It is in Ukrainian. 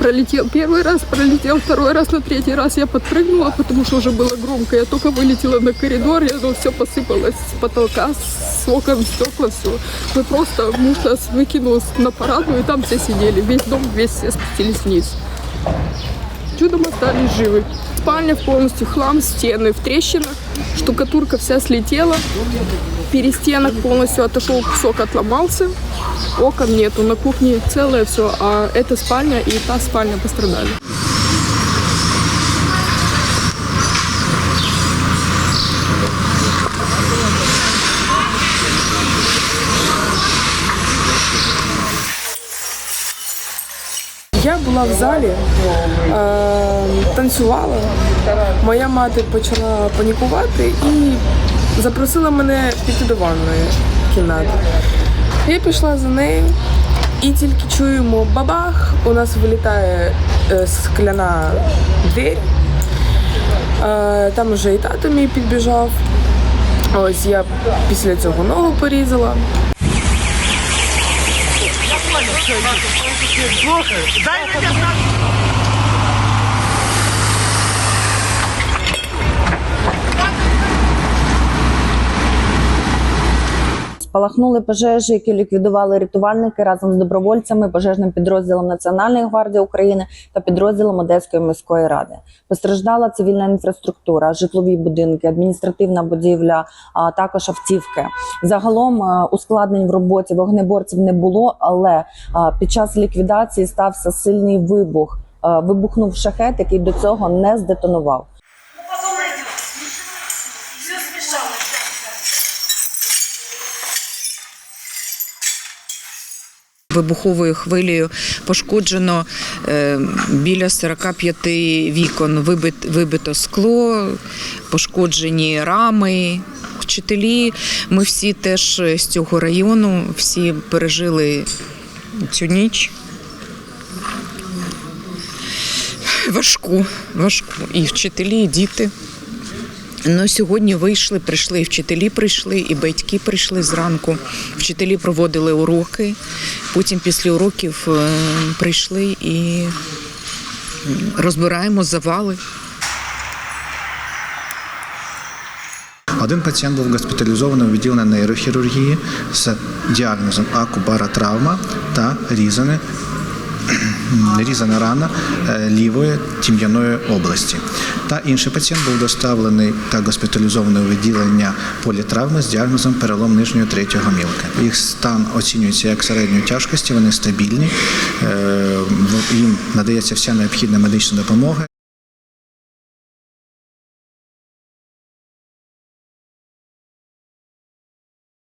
пролетел первый раз, пролетел второй раз, на третий раз я подпрыгнула, потому что уже было громко. Я только вылетела на коридор, я ну, все посыпалось с потолка, с окон, стекла, все. Мы просто муж нас выкинул на парадную, и там все сидели. Весь дом, весь все спустились вниз. Чудом остались живы. Спальня полностью хлам, стены в трещинах, штукатурка вся слетела, перестенок полностью отошел, кусок отломался, окон нету, на кухне целое все, а эта спальня и та спальня пострадали. Була в залі, е, танцювала. Моя мати почала панікувати і запросила мене піти до ванної кімнати. Я пішла за нею і тільки чуємо бабах, у нас вилітає е, скляна двері. Е, там вже і тато мій підбіжав. Ось я після цього ногу порізала. Дай меня Спалахнули пожежі, які ліквідували рятувальники разом з добровольцями, пожежним підрозділом Національної гвардії України та підрозділом Одеської міської ради. Постраждала цивільна інфраструктура, житлові будинки, адміністративна будівля, а також автівки. Загалом е, ускладнень в роботі вогнеборців не було, але е, під час ліквідації стався сильний вибух. Е, Вибухнув шахет, який до цього не здетонував. Вибуховою хвилею пошкоджено е, біля 45 вікон. Вибит, вибито скло, пошкоджені рами. Вчителі, ми всі теж з цього району, всі пережили цю ніч. Важку, важку. І вчителі, і діти. Ну, сьогодні вийшли, прийшли, і вчителі прийшли, і батьки прийшли зранку. Вчителі проводили уроки. Потім після уроків е, прийшли і розбираємо завали. Один пацієнт був госпіталізований у відділенні нейрохірургії з діагнозом акубаротравма та різане, різана рана е, лівої тім'яної області. Та інший пацієнт був доставлений та госпіталізований у відділення політравми з діагнозом перелом нижньої третього мілки. Їх стан оцінюється як середньої тяжкості, вони стабільні, е, їм надається вся необхідна медична допомога.